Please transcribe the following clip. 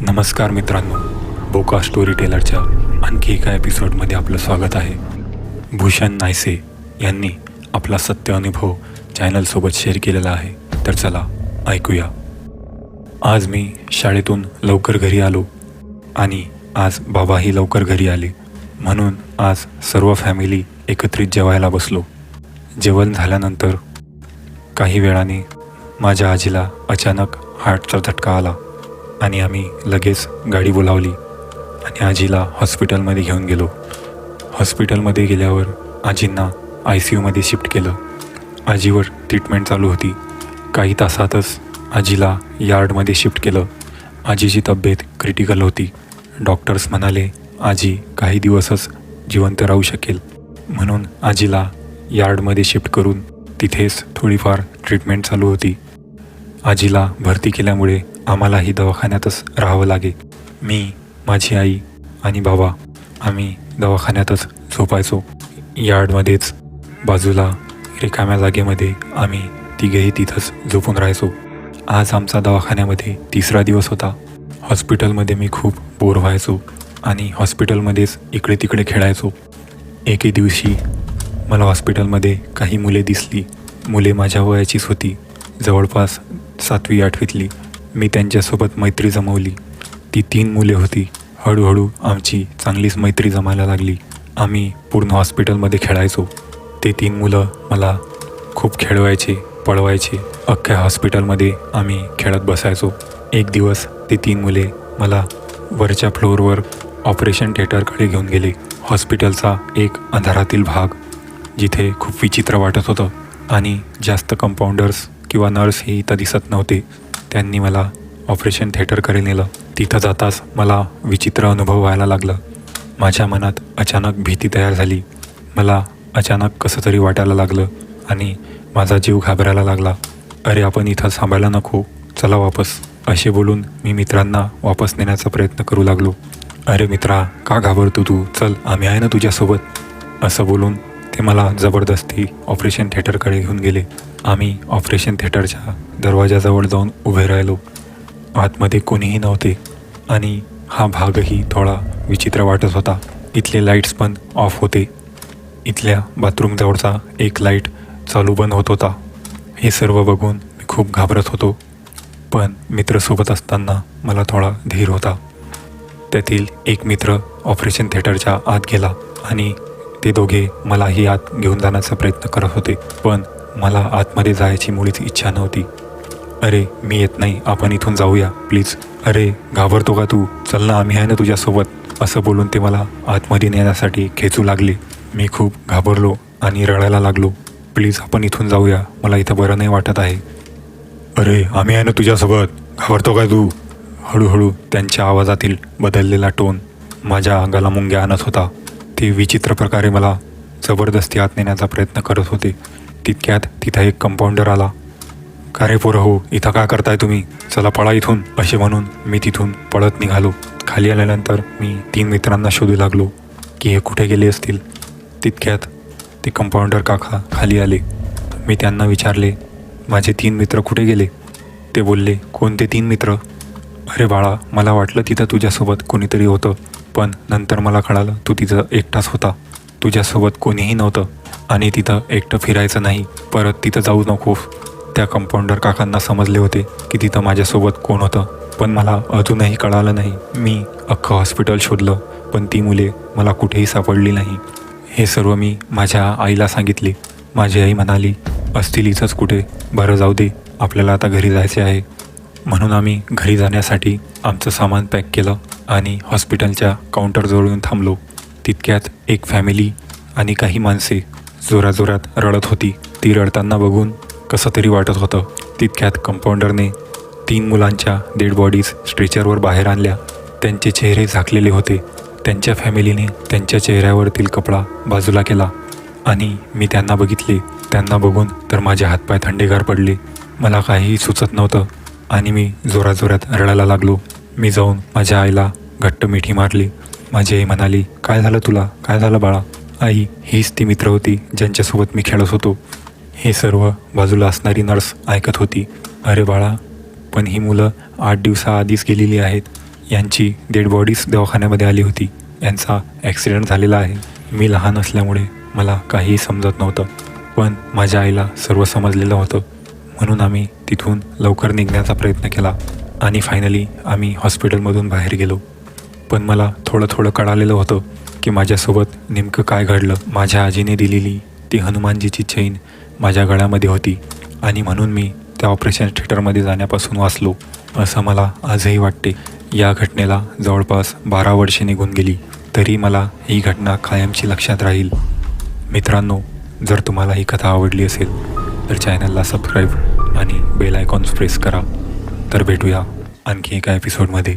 नमस्कार मित्रांनो बोका स्टोरी टेलरच्या आणखी एका एपिसोडमध्ये आपलं स्वागत आहे. भूषण नायसे यांनी आपला सत्य अनुभव चॅनलसोबत शेअर केलेला आहे. तर चला ऐकूया. आज मी शाळेतून लवकर घरी आलो आणि आज बाबाही लवकर घरी आले. म्हणून आज सर्व फॅमिली एकत्रित जेवायला बसलो. जेवण झाल्यानंतर काही वेळाने माझ्या आजीला अचानक हार्टचा झटका आला. आणि आम्ही लगेच गाडी बोलावली आणि आजीला हॉस्पिटलमध्ये घेऊन गेलो. हॉस्पिटलमध्ये गेल्यावर आजींना आय सी यूमध्ये शिफ्ट केलं. आजीवर ट्रीटमेंट चालू होती. काही तासातच आजीला यार्डमध्ये शिफ्ट केलं. आजीची तब्येत क्रिटिकल होती. डॉक्टर्स म्हणाले आजी काही दिवसच जिवंत राहू शकेल. म्हणून आजीला यार्डमध्ये शिफ्ट करून तिथेच थोडीफार ट्रीटमेंट चालू होती. आजीला भरती केल्यामुळे आम्हालाही दवाखान्यातच राहावं लागे. मी माझी आई आणि बाबा आम्ही दवाखान्यातच झोपायचो. यार्डमध्येच बाजूला रिकाम्या जागेमध्ये आम्ही तिघेही तिथंच झोपून राहायचो. आज आमचा दवाखान्यामध्ये तिसरा दिवस होता. हॉस्पिटलमध्ये मी खूप बोर व्हायचो आणि हॉस्पिटलमध्येच इकडे तिकडे खेळायचो. एके दिवशी मला हॉस्पिटलमध्ये काही मुले दिसली. मुले माझ्या वयाचीच होती. जवळपास सातवी आठवीतली. मी त्यांच्यासोबत मैत्री जमवली. ती तीन मुले होती. हळूहळू आमची चांगलीच मैत्री जमायला लागली. आम्ही पूर्ण हॉस्पिटलमध्ये खेळायचो. ते तीन मुलं मला खूप खेळवायचे पळवायचे. अख्ख्या हॉस्पिटलमध्ये आम्ही खेळत बसायचो. एक दिवस ते तीन मुले मला वरच्या फ्लोअरवर ऑपरेशन थिएटरकडे घेऊन गेले. हॉस्पिटलचा एक अंधारातील भाग जिथे खूप विचित्र वाटत होतं आणि जास्त कंपाऊंडर्स किंवा नर्स ही इथं दिसत नव्हते. त्यांनी मला ऑपरेशन थिएटरकडे नेलं. तिथं जाताच मला विचित्र अनुभव व्हायला लागला. माझ्या मनात अचानक भीती तयार झाली. मला अचानक कसं तरी वाटायला लागलं आणि माझा जीव घाबरायला लागला. अरे आपण इथं थांबायला नको. चला वापस. असे बोलून मी मित्रांना वापस नेण्याचा प्रयत्न करू लागलो. अरे मित्रा का घाबरतो तू? चल आम्ही आहे ना तुझ्यासोबत. असं बोलून ते मला जबरदस्ती ऑपरेशन थिएटरकडे घेऊन गेले. आम्ही ऑपरेशन थिएटरच्या दरवाजाजवळ जाऊन उभे राहिलो. आतमध्ये कोणीही नव्हते आणि हा भागही थोडा विचित्र वाटत होता. इथले लाईट्स पण ऑफ होते. इथल्या बाथरूमजवळचा एक लाइट चालू बंद होत होता. हे सर्व बघून मी खूप घाबरत होतो. पण मित्रसोबत असताना मला थोडा धीर होता. त्यातील एक मित्र ऑपरेशन थिएटरच्या आत गेला आणि ते दोघे मलाही आत घेऊन जाण्याचा प्रयत्न करत होते. पण मला आतमध्ये जायची मुळीच इच्छा नव्हती. अरे मी येत नाही. आपण इथून जाऊया प्लीज. अरे घाबरतो का तू? चल ना आम्ही आहे ना तुझ्यासोबत. असं बोलून ते मला आतमध्ये नेण्यासाठी खेचू लागले. मी खूप घाबरलो आणि रडायला लागलो. प्लीज आपण इथून जाऊया. मला इथं बरं नाही वाटत आहे. अरे आम्ही आहे ना तुझ्यासोबत. घाबरतो काय तू? हळूहळू त्यांच्या आवाजातील बदललेला टोन माझ्या अंगाला मुंग्या आणत होता. ते विचित्र प्रकारे मला जबरदस्ती आत नेण्याचा प्रयत्न करत होते. तितक्यात तिथं एक कंपाऊंडर आला. का रे पोरं हो इथं का करताय तुम्ही? चला पळा इथून असे म्हणून मी तिथून पळत निघालो. खाली आल्यानंतर मी तीन मित्रांना शोधू लागलो की हे कुठे गेले असतील. तितक्यात ते कंपाऊंडर काका खाली आले. मी त्यांना विचारले माझे तीन मित्र कुठे गेले? ते बोलले कोणते तीन मित्र? अरे बाळा मला वाटलं तिथं तुझ्यासोबत कोणीतरी होतं पण नंतर मला कळालं तू तिथं एकटाच होता. तुझ्यासोबत कोणीही नव्हतं. आणि तिथं एकटं फिरायचं नाही. परत तिथं जाऊ नको. त्या कंपाऊंडर काकांना समजले होते की तिथं माझ्यासोबत कोण होतं. पण मला अजूनही कळालं नाही. मी अख्खं हॉस्पिटल शोधलं. पण ती मुले मला कुठेही सापडली नाही. हे सर्व मी माझ्या आईला सांगितले. माझी आई म्हणाली असतील इथंच कुठे? बरं जाऊ दे. आपल्याला आता घरी जायचे आहे. म्हणून आम्ही घरी जाण्यासाठी आमचं सामान पॅक केलं आणि हॉस्पिटलच्या काउंटरजवळून थांबलो. तितक्यात एक फॅमिली आणि काही माणसे जोराजोरात रडत होती. ती रडताना बघून कसं तरी वाटत होतं. तितक्यात कंपाऊंडरने तीन मुलांच्या डेड बॉडीज स्ट्रेचरवर बाहेर आणल्या. त्यांचे चेहरे झाकलेले होते. त्यांच्या फॅमिलीने त्यांच्या चेहऱ्यावरतील कपडा बाजूला केला आणि मी त्यांना बघितले. त्यांना बघून तर माझे हातपाय थंडेगार पडले. मला काहीही सुचत नव्हतं आणि मी जोराजोरात रडायला लागलो. मी जाऊन माझ्या आईला घट्ट मिठी मारली. माझी आई म्हणाली काय झालं तुला? काय झालं बाळा? आई हीच ती मित्र होती ज्यांच्यासोबत मी खेळत होतो. हे सर्व बाजूला असणारी नर्स ऐकत होती. अरे बाळा पण ही मुलं आठ दिवसाआधीच गेलेली आहेत. यांची डेड बॉडीज दवाखान्यामध्ये आली होती. यांचा ॲक्सिडेंट झालेला आहे. मी लहान असल्यामुळे मला काहीही समजत नव्हतं. पण माझ्या आईला सर्व समजलेलं होतं. म्हणून आम्ही तिथून लवकर निघण्याचा प्रयत्न केला आणि फायनली आम्ही हॉस्पिटलमधून बाहेर गेलो. पण मला थोडं थोडं कळालेलं होतं की माझ्यासोबत नेमकं काय घडलं. माझ्या आजीने दिलेली ती हनुमानजीची चैन माझ्या गळ्यामध्ये होती आणि म्हणून मी त्या ऑपरेशन थिएटरमध्ये जाण्यापासून वाचलो. असं मला आजही वाटते. या घटनेला जवळपास बारा वर्षे निघून गेली. तरी मला ही घटना कायमची लक्षात राहील. मित्रांनो जर तुम्हाला ही कथा आवडली असेल तर चॅनलला सबस्क्राईब आणि बेल आयकॉन्स प्रेस करा. तर भेटूया आणखी एका एपिसोडमध्ये.